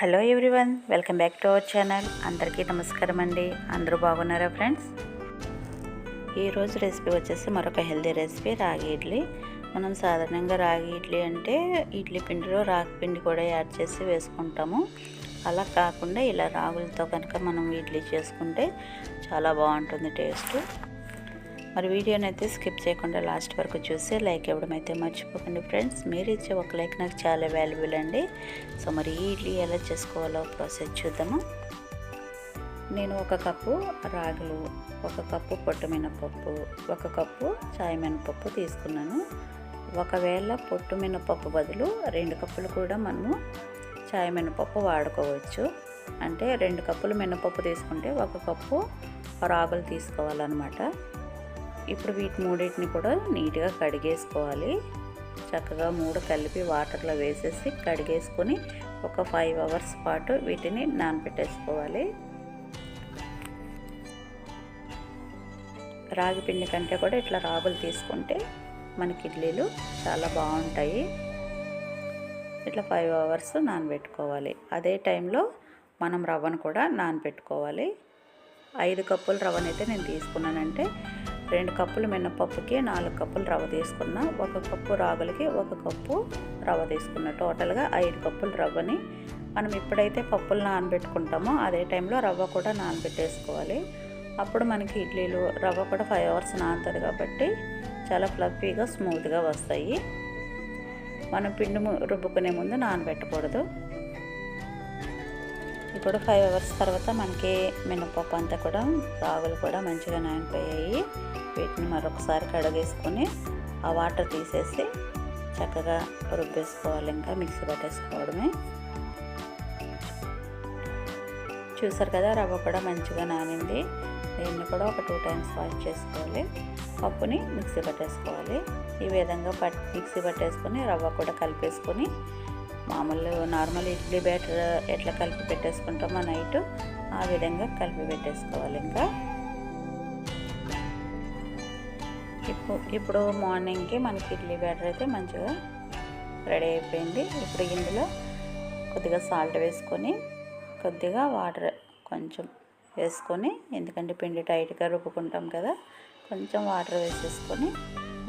Hello everyone welcome back to our channel. అందరికీ నమస్కారం అండి. అందరూ బాగున్నారా ఫ్రెండ్స్? ఈరోజు రెసిపీ వచ్చేసి మరొక హెల్దీ రెసిపీ రాగి ఇడ్లీ. మనం సాధారణంగా రాగి ఇడ్లీ అంటే ఇడ్లీ పిండిలో రాగి పిండి కూడా యాడ్ చేసి వేసుకుంటాము. అలా కాకుండా ఇలా రాగులతో కనుక మనం ఇడ్లీ చేసుకుంటే చాలా బాగుంటుంది టేస్ట్. మరి వీడియోని అయితే స్కిప్ చేయకుండా లాస్ట్ వరకు చూసి లైక్ ఇవ్వడం అయితే మర్చిపోకండి ఫ్రెండ్స్. మీరు ఇచ్చే ఒక లైక్ నాకు చాలా వాల్యుబుల్ అండి. సో మరి ఈ ఇడ్లీ ఎలా చేసుకోవాలో ప్రాసెస్ చూద్దాము. నేను ఒక కప్పు రాగులు ఒక కప్పు పొట్టు మినపప్పు ఒక కప్పు చాయ్ మినపప్పు తీసుకున్నాను. ఒకవేళ పొట్టు మినపప్పు బదులు రెండు కప్పులు కూడా మనము చాయ్ మినపప్పు వాడుకోవచ్చు. అంటే రెండు కప్పులు మినపప్పు తీసుకుంటే ఒక కప్పు రాగులు తీసుకోవాలన్నమాట. ఇప్పుడు వీటి మూడింటిని కూడా నీట్గా కడిగేసుకోవాలి. చక్కగా మూడు కలిపి వాటర్లో వేసేసి కడిగేసుకొని ఒక ఫైవ్ అవర్స్ పాటు వీటిని నానబెట్టేసుకోవాలి రాగి పిండి కంటే కూడా ఇట్లా రాగులు తీసుకుంటే మనకి ఇడ్లీలు చాలా బాగుంటాయి. ఇట్లా ఫైవ్ అవర్స్ నానబెట్టుకోవాలి. అదే టైంలో మనం రవ్వను కూడా నానబెట్టుకోవాలి. ఐదు కప్పుల రవ్వనైతే నేను తీసుకున్నానంటే రెండు కప్పులు మినపప్పుకి నాలుగు కప్పులు రవ్వ తీసుకున్న ఒక కప్పు రాగులకి ఒక కప్పు రవ్వ తీసుకున్న. టోటల్గా ఐదు కప్పులు రవ్వని మనం ఎప్పుడైతే పప్పులు నానబెట్టుకుంటామో అదే టైంలో రవ్వ కూడా నానబెట్టేసుకోవాలి. అప్పుడు మనకి ఇడ్లీలు రవ్వ కూడా ఫైవ్ అవర్స్ నానుతుంది కాబట్టి చాలా ఫ్లఫీగా స్మూత్గా వస్తాయి. మనం పిండి రుబ్బుకునే ముందు నానబెట్టకూడదు. ఇప్పుడు ఫైవ్ అవర్స్ తర్వాత మనకి మినపప్పు అంతా కూడా రాగులు కూడా మంచిగా నానిపోయాయి. వీటిని మరొకసారి కడగేసుకొని ఆ వాటర్ తీసేసి చక్కగా రుబ్బేసుకోవాలి ఇంకా మిక్సీ పట్టేసుకోవడమే. చూసారు కదా రవ్వ కూడా మంచిగా నానింది. దీన్ని కూడా ఒక టూ టైమ్స్ వాష్ చేసుకోవాలి. పప్పుని మిక్సీ పట్టేసుకోవాలి. ఈ విధంగా పట్ మిక్సీ పట్టేసుకొని రవ్వ కూడా కలిపేసుకొని మామూలు నార్మల్ ఇడ్లీ బ్యాటర్ ఎట్లా కలిపి పెట్టేసుకుంటామో నైట్ ఆ విధంగా కలిపి పెట్టేసుకోవాలి ఇంకా. ఇప్పుడు ఇప్పుడు మార్నింగ్కి మనకి ఇడ్లీ బ్యాటర్ అయితే మంచిగా రెడీ అయిపోయింది. ఇప్పుడు ఇందులో కొద్దిగా సాల్ట్ వేసుకొని కొద్దిగా వాటర్ కొంచెం వేసుకొని ఎందుకంటే పిండి టైట్గా రుబ్బుకుంటాం కదా కొంచెం వాటర్ వేసేసుకొని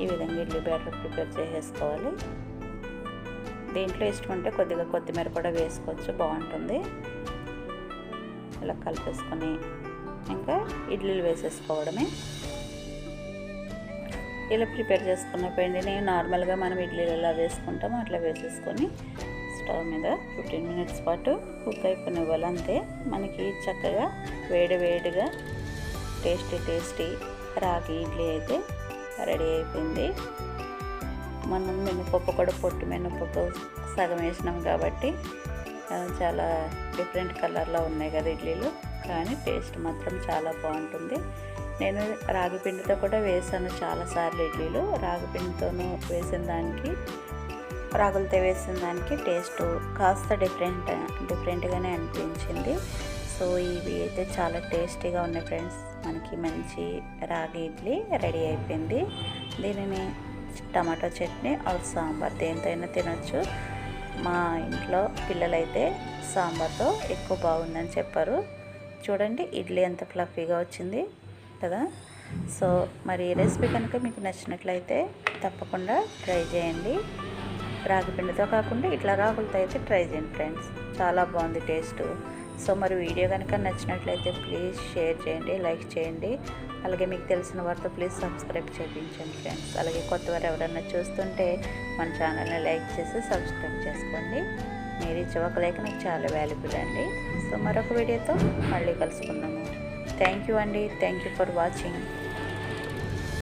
ఈ విధంగా ఇడ్లీ బ్యాటర్ ప్రిపేర్ చేసేసుకోవాలి. దీంట్లో ఇష్టం ఉంటే కొద్దిగా కొత్తిమీర కూడా వేసుకోవచ్చు బాగుంటుంది. ఇలా కలిపేసుకొని ఇంకా ఇడ్లీలు వేసేసుకోవడమే. ఇలా ప్రిపేర్ చేసుకున్న పిండిని నార్మల్గా మనం ఇడ్లీలు ఎలా వేసుకుంటామో అట్లా వేసేసుకొని స్టవ్ మీద ఫిఫ్టీన్ మినిట్స్ పాటు కుక్ అయిపోయిన అంతే. మనకి చక్కగా వేడి వేడిగా టేస్టీ టేస్టీ రాగి ఇడ్లీ అయితే రెడీ అయిపోయింది. మనం మినపప్పు కూడా పొట్టు మినపప్పు సగం వేసినాం కాబట్టి చాలా డిఫరెంట్ కలర్లో ఉన్నాయి కదా ఇడ్లీలు. కానీ టేస్ట్ మాత్రం చాలా బాగుంటుంది. నేను రాగి పిండితో కూడా వేసాను చాలాసార్లు ఇడ్లీలు. రాగిపిండితోనూ వేసిన దానికి రాగులతో వేసిన దానికి టేస్ట్ కాస్త డిఫరెంట్ డిఫరెంట్గానే అనిపించింది. సో ఇవి అయితే చాలా టేస్టీగా ఉన్నాయి ఫ్రెండ్స్. మనకి మంచి రాగి ఇడ్లీ రెడీ అయిపోయింది. దీనిని టమాటో చట్నీ ఆర్ సాంబార్. దేనితోనైనా తినొచ్చు. మా ఇంట్లో పిల్లలైతే సాంబార్తో ఎక్కువ బాగుందని చెప్పారు. చూడండి ఇడ్లీ ఎంత ఫ్లఫీగా వచ్చింది కదా. సో మరి ఈ రెసిపీ కనుక మీకు నచ్చినట్లయితే తప్పకుండా ట్రై చేయండి. రాగి పిండితో కాకుండా ఇట్లా రాగులతో అయితే ట్రై చేయండి ఫ్రెండ్స్. చాలా బాగుంది టేస్ట్. సో మరి వీడియో కనుక నచ్చినట్లయితే ప్లీజ్ షేర్ చేయండి లైక్ చేయండి. అలాగే మీకు తెలిసిన వారితో ప్లీజ్ సబ్స్క్రైబ్ చేయించండి ఫ్రెండ్స్. అలాగే కొత్త వారు ఎవరైనా చూస్తుంటే మన ఛానల్ని లైక్ చేసి సబ్స్క్రైబ్ చేసుకోండి. మీరు ఇచ్చే ఒక లైక్ నాకు చాలా వాల్యుబుల్ అండి. సో మరొక వీడియోతో మళ్ళీ కలుసుకుందాము. థ్యాంక్ యూ అండి. Thank you for watching